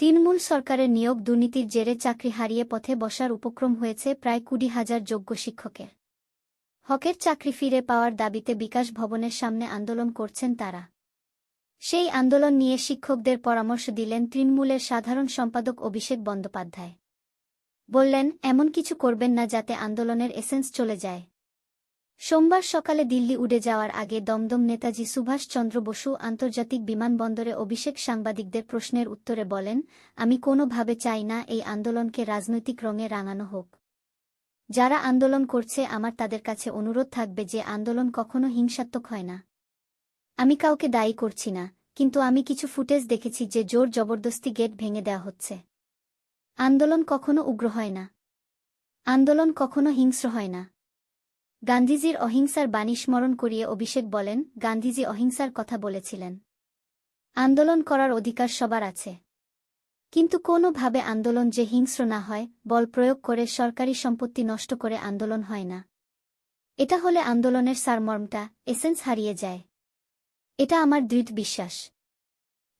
তৃণমূল সরকারের নিয়োগ দুর্নীতির জেরে চাকরি হারিয়ে পথে বসার উপক্রম হয়েছে প্রায় কুড়ি হাজার যোগ্য শিক্ষকের। হকের চাকরি ফিরে পাওয়ার দাবিতে বিকাশ ভবনের সামনে আন্দোলন করছেন তারা। সেই আন্দোলন নিয়ে শিক্ষকদের পরামর্শ দিলেন তৃণমূলের সাধারণ সম্পাদক অভিষেক বন্দ্যোপাধ্যায়। বললেন, এমন কিছু করবেন না যাতে আন্দোলনের এসেন্স চলে যায়। সোমবার সকালে দিল্লি উড়ে যাওয়ার আগে দমদম নেতাজি সুভাষচন্দ্র বসু আন্তর্জাতিক বিমানবন্দরে অভিষেক সাংবাদিকদের প্রশ্নের উত্তরে বলেন, আমি কোনোভাবে চাই না এই আন্দোলনকে রাজনৈতিক রঙে রাঙানো হোক। যারা আন্দোলন করছে, আমার তাদের কাছে অনুরোধ থাকবে যে আন্দোলন কখনো হিংসাত্মক হয় না। আমি কাউকে দায়ী করছি না, কিন্তু আমি কিছু ফুটেজ দেখেছি যে জোর জবরদস্তি গেট ভেঙে দেওয়া হচ্ছে। আন্দোলন কখনো উগ্র হয় না। আন্দোলন কখনো হিংস্র হয় না। গান্ধীজির অহিংসার বাণী স্মরণ করিয়ে অভিষেক বলেন, গান্ধীজি অহিংসার কথা বলেছিলেন। আন্দোলন করার অধিকার সবার আছে। কিন্তু কোনোভাবে আন্দোলন যে হিংস্র না হয়, বল প্রয়োগ করে সরকারি সম্পত্তি নষ্ট করে আন্দোলন হয় না। এটা হলে আন্দোলনের সারমর্মটা এসেন্স হারিয়ে যায়। এটা আমার দৃঢ় বিশ্বাস।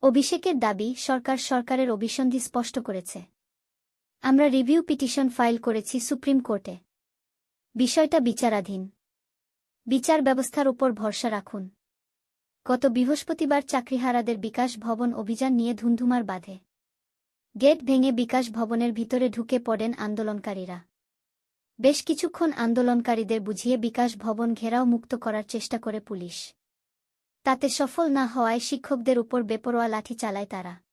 অভিষেকের দাবি, সরকার সরকারের অভিসন্ধি স্পষ্ট করেছে। আমরা রিভিউ পিটিশন ফাইল করেছি সুপ্রিম কোর্টে। বিষয়টা বিচারাধীন। বিচার ব্যবস্থার উপর ভরসা রাখুন। গত বৃহস্পতিবার চাকরিহারাদের বিকাশ ভবন অভিযান নিয়ে ধুন্ধুমার বাঁধে। গেট ভেঙে বিকাশ ভবনের ভিতরে ঢুকে পড়েন আন্দোলনকারীরা। বেশ কিছুক্ষণ আন্দোলনকারীদের বুঝিয়ে বিকাশ ভবন ঘেরাও মুক্ত করার চেষ্টা করে পুলিশ। তাতে সফল না হওয়ায় শিক্ষকদের উপর বেপরোয়া লাঠি চালায় তারা।